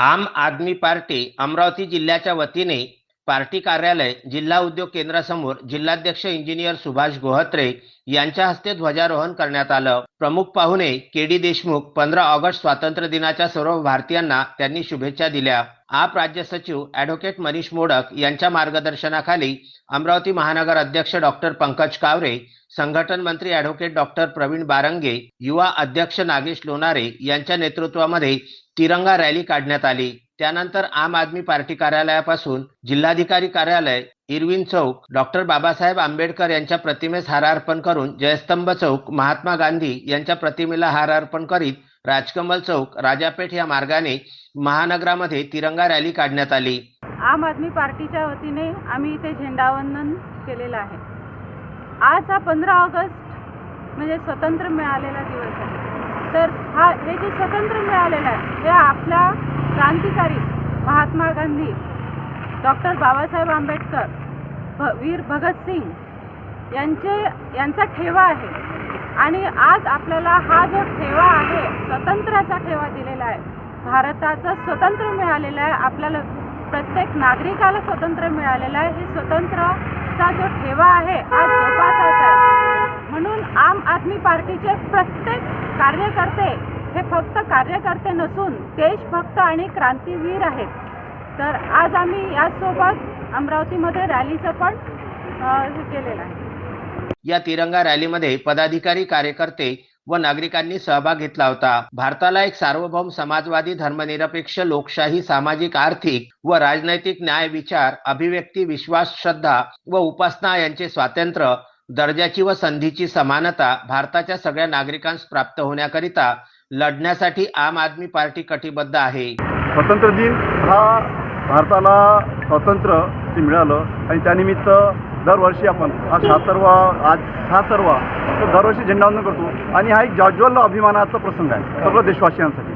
आम आदमी पार्टी अमरावती जिल्ह्याच्या वतीने पार्टी कार्यालय जिल्हा उद्योग केंद्रासमोर जिल्हाध्यक्ष इंजिनियर सुभाष गोहत्रे यांच्या हस्ते ध्वजारोहण करण्यात आलं. प्रमुख पाहुणे के डी देशमुख पंधरा ऑगस्ट स्वातंत्र्य दिनाच्या सर्व भारतीयांना त्यांनी शुभेच्छा दिल्या. आप राज्य सचिव ॲडव्होकेट मनीष मोडक यांच्या मार्गदर्शनाखाली अमरावती महानगर अध्यक्ष डॉक्टर पंकज कावरे संघटन मंत्री ॲडव्होकेट डॉक्टर प्रवीण बारंगे युवा अध्यक्ष नागेश लोणारे यांच्या नेतृत्वामध्ये तिरंगा रॅली काढण्यात आली. त्यानंतर आम आदमी पार्टी कार्यालयापासून जिल्हाधिकारी कार्यालय इरविन चौक डॉक्टर बाबासाहेब आंबेडकर यांच्या प्रतिमेस हार अर्पण करून जयस्तंभ चौक महात्मा गांधी यांच्या प्रतिमेला हार अर्पण करीत राजकमल चौक राजापेठ या मार्गाने महानगरामध्ये तिरंगा रॅली काढण्यात आली. आम आदमी पार्टीच्या वतीने आम्ही इथे झेंडावंदन केलेलं आहे. आज हा पंधरा ऑगस्ट म्हणजे स्वतंत्र मिळालेला दिवस आहे. तर हे जे स्वतंत्र मिळालेलं आहे हे आपल्या क्रांतिकारी महात्मा गांधी डॉक्टर बाबासाहेब आंबेडकर भ वीर भगतसिंग यांचे यांचा ठेवा आहे. आणि आज आपल्याला हा जो ठेवा आहे स्वतंत्र्याचा ठेवा दिलेला आहे भारताचं स्वतंत्र मिळालेलं आहे आपल्याला प्रत्येक नागरिकाला स्वतंत्र मिळालेलं आहे हे स्वतंत्रचा जो ठेवा आहे आज जोपासायचा आहे. म्हणून आम आदमी पार्टीचे प्रत्येक कार्यकर्ते हे फक्त कार्यकर्ते नसून देशभक्त आणि क्रांतीवीर आहेत. तर आज आम्ही याचसोबत अमरावतीमध्ये रॅलीचं पण हे केलेलं आहे. या तिरंगा रॅलीमध्ये पदाधिकारी कार्यकर्ते व नागरिकांनी सहभाग घेतला होता. भारताला एक सार्वभौम समाजवादी धर्मनिरपेक्ष लोकशाही सामाजिक आर्थिक व राजनैतिक न्याय विचार अभिव्यक्ती विश्वास श्रद्धा व उपासना यांचे स्वातंत्र्य दर्जाची व संधीची समानता भारताच्या सगळ्या नागरिकांस प्राप्त होण्याकरिता लढण्यासाठी आम आदमी पार्टी कटिबद्ध आहे. स्वातंत्र्य दिन हा भारताला स्वातंत्र्य मिळालं आणि त्यानिमित्त दरवर्षी आपण हा सातरवा आज सातरवा तो दरवर्षी झेंडावंदन करतो. आणि हा एक जॉज्वल अभिमानाचा प्रसंग आहे सर्व देशवासियांसाठी.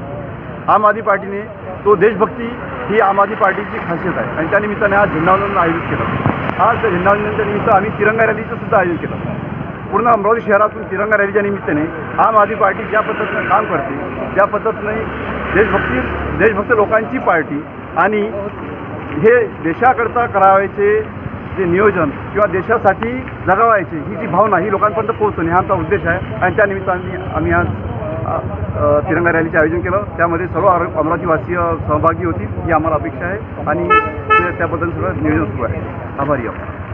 आम आदमी पार्टीने तो देशभक्ती ही आम आदमी पार्टीची खासियत आहे. आणि त्यानिमित्ताने आज झेंडावंदन आयोजित केलं. आज त्या झेंडावंदनच्या निमित्त आम्ही तिरंगा रॅलीचं सुद्धा आयोजन केलं. पूर्ण अमरावती शहरातून तिरंगा रॅलीच्या निमित्ताने आम आदमी पार्टी ज्या पद्धतीनं काम करते त्या पद्धतीने देशभक्ती देशभक्त लोकांची पार्टी आणि हे देशाकरता करावायचे जे नियोजन किंवा देशासाठी जगावायचे ही जी भावना ही लोकांपर्यंत पोहोचवणे हा आमचा उद्देश आहे. आणि त्या निमित्ताने आम्ही आज तिरंगा रॅलीचे आयोजन केलं. त्यामध्ये सर्व अमरावतीवासीय सहभागी होतील ही आम्हाला अपेक्षा आहे. आणि त्याबद्दल सगळं नियोजन सुरू आहे. आभारी आहोत.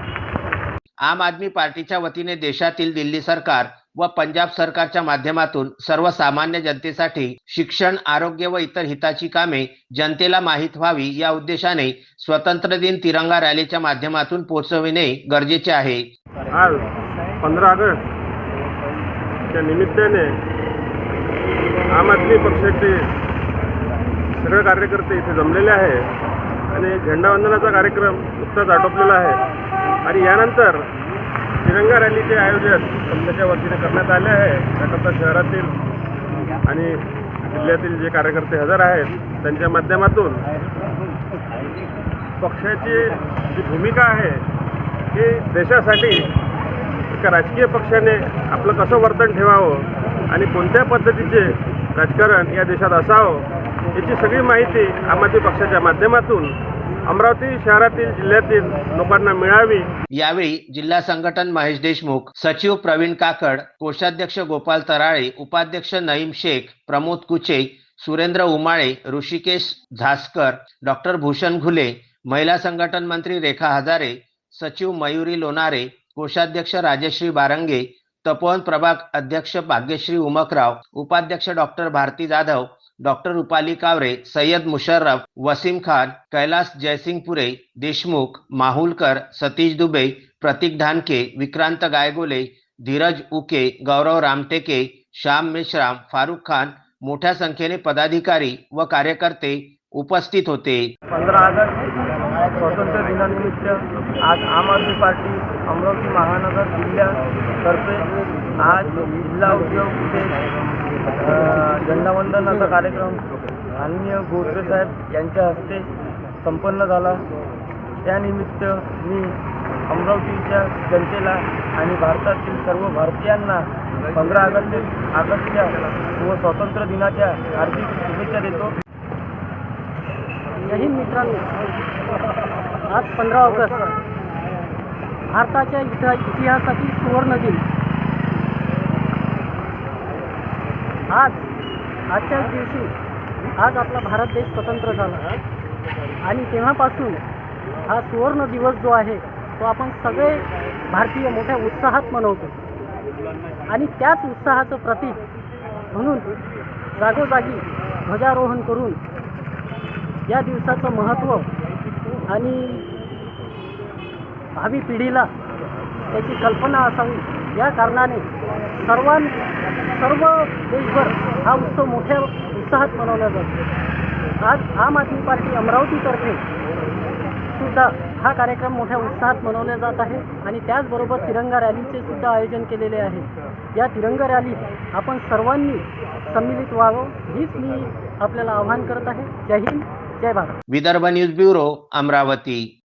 आम आदमी पार्टीच्या वतीने देशातील दिल्ली सरकार व पंजाब सरकारच्या माध्यमातून सर्वसामान्य जनतेसाठी शिक्षण आरोग्य व इतर हिताची कामे जनतेला माहीत व्हावी या उद्देशाने स्वतंत्र दिन तिरंगा रॅलीच्या माध्यमातून पोहोचविणे गरजेचे आहे. आज पंधरा ऑगस्ट निमित्ताने आम आदमी पक्षाचे सगळे कार्यकर्ते इथे जमलेले आहे आणि झेंडावंदनाचा कार्यक्रम नुकताच आटोपलेला आहे. आणि यानंतर तिरंगा रॅलीचे आयोजन पक्षाच्या वतीने करण्यात आले आहे. त्याकरता शहरातील आणि जिल्ह्यातील जे कार्यकर्ते हजर आहेत त्यांच्या माध्यमातून पक्षाची जी भूमिका आहे की देशासाठी एका राजकीय पक्षाने आपलं कसं वर्तन ठेवावं आणि कोणत्या पद्धतीचे राजकारण या देशात असावं याची सगळी माहिती आम आदमी पक्षाच्या माध्यमातून अमरावती शहरातील जिल्ह्यातील लोकांना मिळावी. यावेळी जिल्हा संघटन महेश देशमुख सचिव प्रवीण काकड कोषाध्यक्ष गोपाल तराळे उपाध्यक्ष नईम शेख प्रमोद कुचे सुरेंद्र उमाळे ऋषिकेश झासकर डॉक्टर भूषण घुले महिला संघटन मंत्री रेखा हजारे सचिव मयुरी लोणारे कोषाध्यक्ष राजश्री बारंगे तपोवन प्रभाग अध्यक्ष भाग्यश्री उमकराव उपाध्यक्ष डॉक्टर भारती जाधव डॉक्टर रुपाली कावरे, सैयद मुशर्रफ, वसीम खान कैलास जयसिंगपुरे देशमुख, माहुलकर, सतीश दुबे, प्रतीक ढानके विक्रांत गायगोले, धीरज उके, गौरव रामटेके, श्याम मेश्राम फारूक खान, मोठ्या संख्येने पदाधिकारी व कार्यकर्ते उपस्थित होते. पंधरा ऑगस्ट, स्वातंत्र्य दिनानिमित्त आज आम आदमी पार्टी अमरावती महानगर जिल्ह्यातर्फे आज जिल्हा उद्योग झेंडावंदनाचा कार्यक्रम माननीय गोत्रे साहेब यांच्या हस्ते संपन्न झाला. त्यानिमित्त मी अमरावतीच्या जनतेला आणि भारतातील सर्व भारतीयांना पंधरा ऑगस्ट ऑगस्टच्या व स्वातंत्र्य दिनाच्या हार्दिक शुभेच्छा देतो. जय हिंद मित्रांनो. आज पंधरा ऑगस्ट. भारताच्या इतिहा इतिहासातील सुवर्ण दिन आज आजच्याच दिवशी आज आपला भारत देश स्वतंत्र झाला. आणि तेव्हापासून हा सुवर्ण दिवस जो आहे तो आपण सगळे भारतीय मोठ्या उत्साहात मनवतो. आणि त्याच उत्साहाचं प्रतीक म्हणून जागोजागी ध्वजारोहण करून या दिवसाचं महत्त्व आणि भावी पिढीला त्याची कल्पना असावी या कारणाने सर्वां सर्व देशभर हा उत्सव मोठ्या उत्साहात मनवला जातो. आज आम आदमी पार्टी अमरावतीतर्फे सुद्धा हा कार्यक्रम मोठ्या उत्साहात मनवला जात आहे आणि त्याचबरोबर तिरंगा रॅलीचे सुद्धा आयोजन केलेले आहे. या तिरंगा रॅलीत आपण सर्वांनी सम्मिलित व्हावं हीच मी आपल्याला आवाहन करत आहे. जय हिंद जय Bharat. Vidarbha news bureau Amravati.